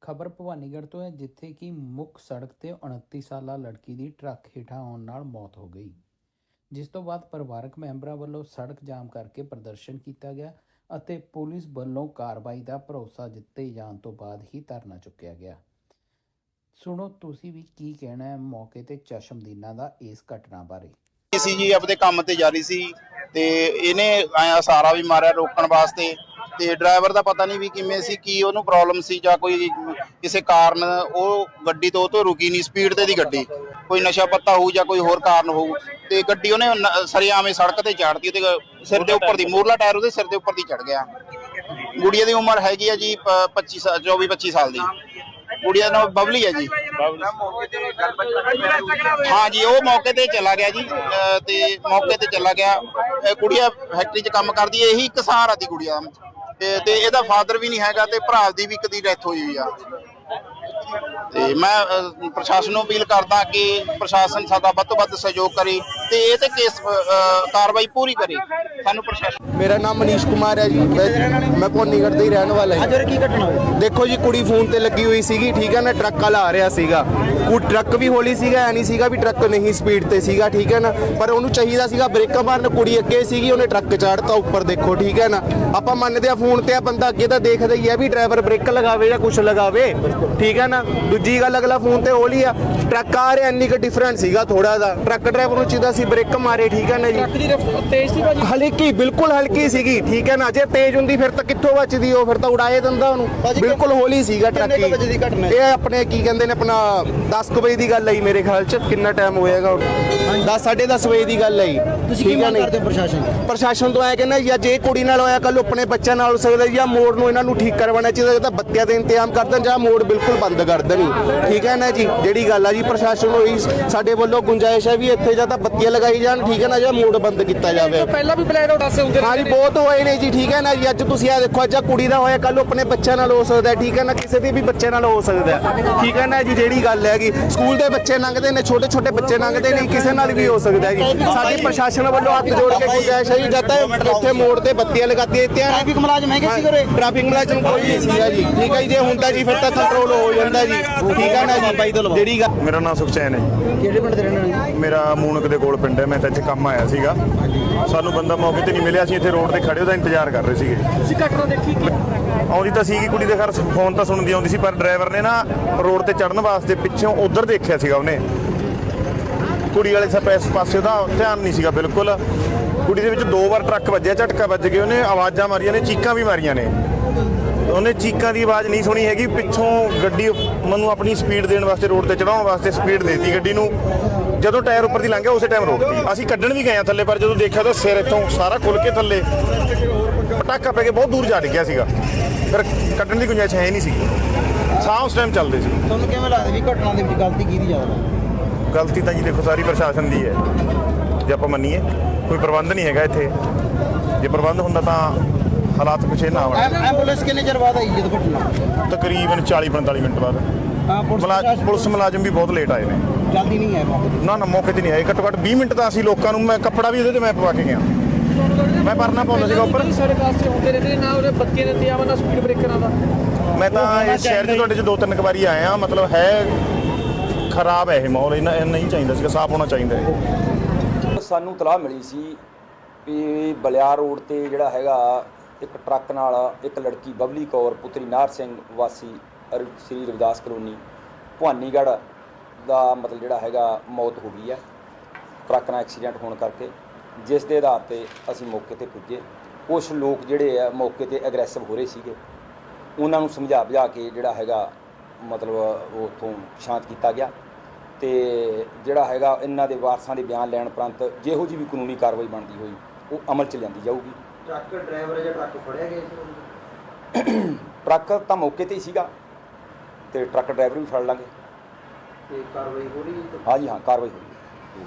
ਖਬਰ ਭਵਾਨੀਗੜ੍ਹ ਤੋਂ ਹੈ, ਜਿੱਥੇ ਕਿ ਮੁੱਖ ਸੜਕ ਤੇ 29 ਸਾਲਾ ਲੜਕੀ ਦੀ ਟਰੱਕ ਹੇਠਾਂ ਆਉਣ ਨਾਲ ਮੌਤ ਹੋ ਗਈ। ਜਿਸ ਤੋਂ ਬਾਅਦ ਪਰਿਵਾਰਕ ਮੈਂਬਰਾਂ ਵੱਲੋਂ ਸੜਕ ਜਾਮ ਕਰਕੇ ਪ੍ਰਦਰਸ਼ਨ ਕੀਤਾ ਗਿਆ ਅਤੇ ਪੁਲਿਸ ਵੱਲੋਂ ਕਾਰਵਾਈ ਦਾ ਭਰੋਸਾ ਦਿੱਤੇ ਜਾਣ ਤੋਂ ਬਾਅਦ ਹੀ ਧਰਨਾ ਚੁੱਕਿਆ ਗਿਆ। ਸੁਣੋ, ਤੁਸੀਂ ਵੀ ਕੀ ਕਹਿਣਾ ਹੈ ਮੌਕੇ ਤੇ ਚਸ਼ਮਦੀਨਾ ਦਾ ਇਸ ਘਟਨਾ ਬਾਰੇ? ਸੀ ਜੀ ਆਪਦੇ ਕੰਮ ਤੇ ਜਾ ਰਹੀ ਸੀ ਤੇ ਇਹਨੇ ਆਇਆ ਸਾਰਾ ਵੀ ਮਾਰਿਆ ਰੋਕਣ ਵਾਸਤੇ। ਤੇ ਡਰਾਈਵਰ ਦਾ ਪਤਾ ਨਹੀਂ ਵੀ ਕਿਵੇਂ ਸੀ, ਕੀ ਉਹਨੂੰ ਪ੍ਰੋਬਲਮ ਸੀ ਜਾਂ ਕੋਈ ਕਿਸੇ ਕਾਰਨ ਉਹ ਗੱਡੀ ਤੋਂ ਉਹ ਤੋਂ ਰੁਕੀ ਨਹੀਂ ਸਪੀਡ ਤੇ ਦੀ ਗੱਡੀ। ਕੋਈ ਨਸ਼ਾ ਪੱਤਾ ਹੋਊ ਜਾਂ ਕੋਈ ਹੋਰ ਕਾਰਨ ਹੋਊ, ਤੇ ਗੱਡੀ ਉਹਨੇ ਸਰਿਆਵੇਂ ਸੜਕ ਤੇ ਚਾੜਤੀ, ਉਹਦੇ ਸਿਰ ਦੇ ਉੱਪਰ ਦੀ ਮੂਰਲਾ ਟਾਇਰ ਉਹਦੇ ਸਿਰ ਦੇ ਉੱਪਰ ਦੀ ਚੜ ਗਿਆ। ਗੁੜੀਆ ਦੀ ਉਮਰ ਹੈਗੀ ਆ ਜੀ 25 24 25 ਸਾਲ ਦੀ। ਗੁੜੀਆ ਦਾ ਨਾਮ ਬਬਲੀ ਹੈ ਜੀ। ਹਾਂ ਜੀ, ਉਹ ਮੌਕੇ ਤੇ ਚਲਾ ਗਿਆ ਜੀ ਤੇ ਮੌਕੇ ਤੇ ਚਲਾ ਗਿਆ। ਕੁੜੀਆ ਫੈਕਟਰੀ 'ਚ ਕੰਮ ਕਰਦੀ ਹੈ, ਇਹੀ ਇੱਕ ਆ ਦੀ ਗੁੜੀਆ। ਤੇ ਇਹਦਾ ਫਾਦਰ ਵੀ ਨਹੀਂ ਹੈਗਾ ਤੇ ਭਰਾ ਦੀ ਵੀ ਇੱਕ ਦੀ ਡੈਥ ਹੋਈ ਹੋਈ ਆ। ਤੇ ਮੈਂ ਪ੍ਰਸ਼ਾਸਨ ਨੂੰ ਅਪੀਲ ਕਰਦਾ ਕਿ ਪ੍ਰਸ਼ਾਸਨ ਸਾਡਾ ਵੱਧ ਤੋਂ ਵੱਧ ਸਹਿਯੋਗ ਕਰੇ। ਤੇ ਇਹ ਤੇ ਕੇਸ ਅਹ, ਕਾਰਵਾਈ ਪੂਰੀ ਕਰੇ। ਸਾਨੂੰ ਪ੍ਰਸ਼ਾਸਨ ਮੇਰਾ ਨਾਮ ਮਨੀਸ਼ ਕੁਮਾਰ ਹੈ ਜੀ। ਮੈਂ ਮੈਂ ਪੋਨੀਗੜ੍ਹ ਦਾ ਹੀ ਰਹਿਣ ਵਾਲਾ ਹਾਂ। ਅੱਜ ਕੀ ਘਟਨਾ ਹੋਈ? ਦੇਖੋ ਜੀ ਕੁੜੀ ਫੋਨ ਤੇ ਲੱਗੀ ਹੋਈ ਸੀਗੀ ਠੀਕ ਹੈ ਨਾ? ਟਰੱਕ ਵਾਲਾ ਆ ਰਿਹਾ ਸੀਗਾ। ਉਹ ਟਰੱਕ ਵੀ ਹੌਲੀ ਸੀਗਾ ਐ ਨਹੀਂ ਸੀਗਾ ਵੀ ਟਰੱਕ ਨਹੀਂ ਸਪੀਡ ਤੇ ਸੀਗਾ ਠੀਕ ਹੈ ਨਾ? ਪਰ ਉਹਨੂੰ ਚਾਹੀਦਾ ਸੀਗਾ ਬ੍ਰੇਕਾਂ ਮਾਰਨ। ਕੁੜੀ ਅੱਗੇ ਸੀਗੀ ਉਹਨੇ ਟਰੱਕ ਚਾੜਤਾ ਉੱਪਰ ਦੇਖੋ ਠੀਕ ਹੈ ਨਾ? ਆਪਾਂ ਮੰਨਦੇ ਆ ਫੋਨ ਤੇ ਆ ਬੰਦਾ ਅੱਗੇ ਤਾਂ ਦੇਖਦਾ ਹੀ ਆ ਵੀ ਡਰਾਈਵਰ ਬ੍ਰੇਕ ਲਗਾਵੇ ਜਾਂ ਕੁਝ ਲਗਾਵੇ ਠੀਕ ਹੈ ਨਾ? ਦੂਜੀ ਗੱਲ ਅਗਲਾ ਫੋਨ ਤੇ ਹੌਲੀ ਆ। ਟਰੱਕ ਆ ਰਿਹਾ ਇੰਨੀ ਕੁ ਡਿਫਰੈਂਟ ਸੀਗਾ ਥੋੜਾ ਦਾ ਟਰੱਕ ਡਰਾਈਵਰ ਨੂੰ ਚਾਹੀਦਾ ਸੀ ਬ੍ਰੇਕ ਮਾਰੇ ਠੀਕ ਹੈ ਨਾ ਜੀ? ਟਰੱਕ ਦੀ ਰਫ਼ਤਾਰ ਤੇਜ਼ ਸੀ ਭਾਜੀ? ਹਲਕੀ ਬਿਲਕੁਲ ਹਲਕੀ ਸੀਗੀ ਠੀਕ ਹੈ ਨਾ? ਜੇ ਤੇਜ਼ ਹੁੰਦੀ ਫਿਰ ਤਾਂ ਕਿੱਥੋਂ ਬਚਦੀ ਉਹ? ਫਿਰ ਤਾਂ ਉਡਾਏ ਦਿੰਦਾ ਉਹਨੂੰ। ਭਾਜੀ, ਬਿਲਕੁਲ ਹੌਲੀ ਸੀਗਾ ਟਰੱਕ ਕਿੰਨੇ ਕੁ ਵਜੇ ਦੀ ਘਟਨਾ ਹੈ? ਇਹ ਆਪਣੇ ਕੀ ਕਹਿੰਦੇ ਨੇ ਆਪਣਾ 10 ਕੁ ਵਜੇ ਦੀ ਗੱਲ ਹੈ ਜੀ ਮੇਰੇ ਖਿਆਲ ਚ। ਕਿੰਨਾ ਟਾਈਮ ਹੋਏਗਾ 10 10:30 ਵਜੇ ਦੀ ਗੱਲ ਹੈ ਜੀ। ਤੁਸੀਂ ਕੀ ਠੀਕ ਹੈ ਮੰਗ ਨਹੀਂ? ਕਰਦੇ ਹੋ ਪ੍ਰਸ਼ਾਸਨ ਤੋਂ? ਪ੍ਰਸ਼ਾਸਨ ਤੋਂ ਐ ਕਹਿੰਦਾ ਜਾਂ ਜੇ ਕੁੜੀ ਨਾਲ ਹੋਇਆ ਕੱਲ ਆਪਣੇ ਬੱਚਿਆਂ ਨਾਲ ਹੋ ਸਕਦਾ ਜਾਂ ਮੋੜ ਨੂੰ ਇਹਨਾਂ ਨੂੰ ਠੀਕ ਕਰਵਾਉਣਾ ਚਾਹੀਦਾ ਜਾਂ ਤਾਂ ਬੱਤੀਆਂ ਦਾ ਇੰਤਜ਼ਾਮ ਕਰ ਦੇਣ ਜਾਂ ਮੋੜ ਬਿਲਕੁਲ ਬੰਦ ਕਰ ਦੇਣ ਠੀਕ ਹੈ ਨਾ ਜੀ? ਜਿਹੜੀ ਗੱਲ ਆ ਜੀ ਪ੍ਰਸ਼ਾਸਨ ਨੂੰ ਇਹੀ ਸਾਡੇ ਵੱਲੋਂ ਗੁੰਜਾਇਸ਼ ਹੈ ਵੀ ਇੱਥੇ ਜਾਂ ਤਾਂ ਬੱਤੀਆਂ ਲਗਾਈ ਜਾਣ ਠੀਕ ਹੈ ਨਾ ਜਾਂ ਮੋੜ ਬੰਦ ਕੀਤਾ ਜਾਵੇ। ਪਹਿਲਾਂ ਵੀ ਬਲੈਕ ਆਊਟ ਆਸੇ ਹੁੰਦੇ ਹਾਂ ਜੀ ਬਹੁਤ ਹੋਏ ਨੇ ਜੀ ਠੀਕ ਹੈ ਨਾ ਜੀ ਅੱਜ ਤੁਸੀਂ ਆ ਦੇਖੋ ਅੱਜ ਆਹ ਕੁੜੀ ਦਾ ਹੋਇਆ ਕੱਲ ਆਪਣੇ ਬੱਚਿਆਂ ਨਾਲ ਹੋ ਸਕਦਾ ਠੀਕ ਹੈ ਨਾ ਕਿਸੇ ਦੇ ਵੀ ਬੱਚੇ ਨਾਲ ਹੋ ਸਕਦਾ। ਠੀਕ ਹੈ ਨਾ ਜੀ ਜਿਹੜੀ ਗੱਲ ਹੈਗੀ ਸਕੂਲ ਦੇ ਬੱਚੇ ਲੰਘਦੇ ਨੇ ਛੋਟੇ ਛੋਟੇ ਬੱਚੇ ਲੰਘਦੇ ਨੇ ਕਿਸੇ ਨਾਲ ਵੀ ਹੋ ਸਕਦਾ ਜੀ। ਸਾਡੀ ਪ੍ਰਸ਼ਾਸਨ ਵੱਲੋਂ ਹੱਥ ਜੋੜ ਕੇ ਗੁੰਜਾਇਸ਼ ਹੈ ਜੀ ਜਦ ਤੱਕ ਇੱਥੇ ਮੋੜ ਤੇ ਬੱਤੀਆਂ ਲਗਾਤੀਆਂ ਦਿੱਤੀਆਂ ਟ੍ਰੈਫਿਕ ਮੁਲਾਜ਼ਮ ਹੈਗੇ ਸੀ ਘਰੇ? ਟ੍ਰੈਫਿਕ ਮੁਲਾਜ਼ਮ ਕੋਈ ਨਹੀਂ ਸੀਗਾ ਜੀ। ਠੀਕ ਹੈ ਜੀ ਜੇ ਹੁੰਦਾ ਜੀ ਫਿਰ ਤਾਂ ਕੰਟਰੋਲ ਹੋ ਜਾਂਦਾ ਜੀ। ਠੀਕ ਹੈ ਨਾ ਜੀ ਜਿਹੜੀ ਗੱਲ ਮੇਰਾ ਨਾਮ ਸੁਖਚੈਨ ਹੈ। ਕਿਹੜੇ ਪਿੰਡ ਦੇ ਰਹਿਣ ਵਾਲੇ? ਮੇਰਾ ਮੂਨਕ ਦੇ ਕੋਲ ਪਿੰਡ ਹੈ ਮੈਂ ਤਾਂ ਇੱਥੇ ਕੰਮ ਆਇਆ ਸੀਗਾ। ਸਾਨੂੰ ਬੰਦਾ ਮੌਕੇ ਤੇ ਨਹੀਂ ਮਿਲਿਆ ਸੀ ਇੱਥੇ ਰੋਡ ਤੇ ਖੜੇ ਉਹਦਾ ਇੰਤਜ਼ਾਰ ਕਰ ਰਹੇ ਸੀਗੇ। ਤੁਸੀਂ ਘਟਨਾ ਦੇਖੀ ਕਿ ਆਉਂਦੀ ਤਾਂ ਸੀਗੀ ਕੁੜੀ ਦੇ ਘਰ ਫੋਨ ਤਾਂ ਸੁਣਦੀ ਆਉਂਦੀ ਸੀ ਪਰ ਡਰਾਈਵਰ ਨੇ ਨਾ ਰੋਡ ਤੇ ਚੜਨ ਵਾਸਤੇ ਪਿੱਛੋਂ ਉਧਰ ਦੇਖਿਆ ਸੀਗਾ ਉਹਨੇ। ਕੁੜੀ ਵਾਲੇ ਸਾ ਪੈਸ ਪਾਸੇ ਉਹਦਾ ਧਿਆਨ ਨਹੀਂ ਸੀਗਾ ਬਿਲਕੁਲ। ਕੁੜੀ ਦੇ ਵਿੱਚ ਦੋ ਵਾਰ ਟਰੱਕ ਵੱਜਿਆ ਝਟਕਾ ਵੱਜ ਗਿਆ ਉਹਨੇ ਆਵਾਜ਼ਾਂ ਮਾਰੀਆਂ ਨੇ ਚੀਕਾਂ ਵੀ ਮਾਰੀਆਂ ਨੇ। ਉਹਨੇ ਚੀਕਾਂ ਦੀ ਆਵਾਜ਼ ਨਹੀਂ ਸੁਣੀ ਹੈਗੀ। ਪਿੱਛੋਂ ਗੱਡੀ ਮੈਨੂੰ ਆਪਣੀ ਸਪੀਡ ਦੇਣ ਵਾਸਤੇ ਰੋਡ ਤੇ ਚੜਾਉਣ ਵਾਸਤੇ ਸਪੀਡ ਦੇਤੀ ਗੱਡੀ ਨੂੰ। ਜਦੋਂ ਟਾਇਰ ਉੱਪਰ ਦੀ ਲੰਘ ਗਿਆ ਉਸੇ ਟਾਈਮ ਰੋਕਤੀ ਅਸੀਂ ਕੱਢਣ ਵੀ ਗਏ ਆ ਥੱਲੇ ਪਰ ਜਦੋਂ ਦੇਖਿਆ ਤਾਂ ਸਿਰ ਇੱਥੋਂ ਸਾਰਾ ਖੁੱਲ ਕੇ ਥੱਲੇ। ਪਟਾਕਾ ਪੈ ਕੇ ਬਹੁਤ ਦੂਰ ਜਾ ਡਿੱਗਿਆ ਸੀਗਾ। ਫਿਰ ਕੱਢਣ ਦੀ ਗੁੰਜਾਇਸ਼ ਹੈ ਹੀ ਨਹੀਂ ਸੀ। ਸਾਹ ਉਸ ਟਾਈਮ ਚੱਲਦੇ ਸੀ। ਤੁਹਾਨੂੰ ਕਿਵੇਂ ਲੱਗਦਾ ਵੀ ਘਟਨਾ ਦੇ ਵਿੱਚ ਗਲਤੀ ਕਿਹਦੀ ਜ਼ਿਆਦਾ? ਗਲਤੀ ਤਾਂ ਜੀ ਦੇਖੋ ਸਾਰੀ ਪ੍ਰਸ਼ਾਸਨ ਦੀ ਹੈ। ਜੇ ਆਪਾਂ ਮੰਨੀਏ ਕੋਈ ਪ੍ਰਬੰਧ ਨਹੀਂ ਹੈਗਾ ਇੱਥੇ। ਜੇ ਪ੍ਰਬੰਧ ਹੁੰਦਾ ਤਾਂ ਹਾਲਾਤ ਕੁਛ ਇਹ ਨਾ ਐ- ਐਂਬੂਲੈਂਸ ਕਿੰਨੇ ਚਿਰ ਬਾਅਦ ਆਈ ਜਦੋਂ ਘਟਨਾ? ਤਕਰੀਬਨ 40 45 ਮਿੰਟ ਬਾਅਦ। ਹਾਂ ਪੁਲਿਸ ਮੁਲਾਜ਼ਮ ਪੁਲਿਸ ਮੁਲਾਜ਼ਮ ਵੀ ਬਹੁਤ ਲੇਟ ਆਏ ਨੇ। ਜਲਦੀ ਨਹੀਂ ਹੈ ਮੌਕੇ ਤੇ। ਨਾ ਨਾ ਮੌਕੇ ਤੇ ਨਹੀਂ ਆਏ। ਘੱਟੋ ਘੱਟ 20 ਮਿੰਟ ਤਾਂ ਅਸੀਂ ਲੋਕਾਂ ਨੂੰ ਮੈਂ ਕੱਪੜਾ ਵੀ ਉਹਦੇ ਤੇ ਮੈਂ ਪਵਾ ਕੇ ਗਿਆ। ਮੈਂ ਪਰਨਾ ਪਾਉਂਦਾ ਸੀਗਾ ਉੱਪਰ। ਸੜਕ ਹਾਦਸੇ ਹੁੰਦੇ ਰਹਿੰਦੇ ਨੇ, ਨਾ ਉਹਦੇ ਬੱਤੀਆਂ ਦੇ ਇੰਤਜ਼ਾਮ ਨਾ ਸਪੀਡ ਬ੍ਰੇਕਰਾਂ ਦਾ। ਮੈਂ ਤਾਂ ਇਸ ਸ਼ਹਿਰ 'ਚ ਤੁਹਾਡੇ 'ਚ ਦੋ ਤਿੰਨ ਕੁ ਵਾਰੀ ਆਇਆ ਮਤਲਬ ਹੈ ਖਰਾਬ ਹੈ ਇਹ ਮਾਹੌਲ। ਇਹਨਾਂ ਇਹ ਨਹੀਂ ਚਾਹੀਦਾ ਸੀਗਾ ਸਾਫ਼ ਹੋਣਾ ਚਾਹੀਦਾ ਹੈ। ਸਾਨੂੰ ਤਲਾਹ ਮਿਲੀ ਸੀ ਵੀ ਬਲਿਆਰ ਰੋਡ ਤੇ ਜਿਹੜਾ ਹੈਗਾ ਇੱਕ ਟਰੱਕ ਨਾਲ ਇੱਕ ਲੜਕੀ ਬਬਲੀ ਕੌਰ, ਪੁੱਤਰੀ ਨਾਰ ਸਿੰਘ ਵਾਸੀ ਅਰ- ਸ੍ਰੀ ਰਵਿਦਾਸ ਕਲੋਨੀ, ਭਵਾਨੀਗੜ੍ਹ ਦਾ ਮਤਲਬ ਜਿਹੜਾ ਹੈਗਾ ਮੌਤ ਹੋ ਗਈ ਹੈ। ਟਰੱਕ ਨਾਲ ਐਕਸੀਡੈਂਟ ਹੋਣ ਕਰਕੇ ਜਿਸ ਦੇ ਆਧਾਰ ਤੇ ਅਸੀਂ ਮੌਕੇ ਤੇ ਪੁੱਜੇ। ਕੁਝ ਲੋਕ ਜਿਹੜੇ ਆ ਮੌਕੇ ਤੇ ਐਗਰੈਸਿਵ ਹੋ ਰਹੇ ਸੀਗੇ। ਉਹਨਾਂ ਨੂੰ ਸਮਝਾ ਬੁਝਾ ਕੇ ਜਿਹੜਾ ਹੈਗਾ ਮਤਲਬ ਉਹ ਉੱਥੋਂ ਸ਼ਾਂਤ ਕੀਤਾ ਗਿਆ ਤੇ ਜਿਹੜਾ ਹੈਗਾ ਇਹਨਾਂ ਦੇ ਵਾਰਸਾਂ ਦੇ ਬਿਆਨ ਲੈਣ ਉਪਰੰਤ ਜਿਹੋ ਜੀ ਵੀ ਕਾਨੂੰਨੀ ਕਾਰਵਾਈ ਬਣਦੀ ਹੋਈ ਉਹ ਅਮਲ ਚ ਲਿਆਂਦੀ ਜਾਊਗੀ। ਟਰੱਕ ਡਰਾਈਵਰ ਜਾਂ ਟਰੱਕ ਫੜਿਆ ਗਿਆ ਸੀ ਟਰੱਕ ਤਾਂ ਮੌਕੇ ਤੇ ਹੀ ਸੀਗਾ ਤੇ ਟਰੱਕ ਡਰਾਈਵਰ ਵੀ ਫੜ ਲਾਂਗੇ। ਤੇ ਕਾਰਵਾਈ ਹੋ ਰਹੀ ਹੈ ਹਾਂਜੀ ਹਾਂ ਕਾਰਵਾਈ ਹੋਈ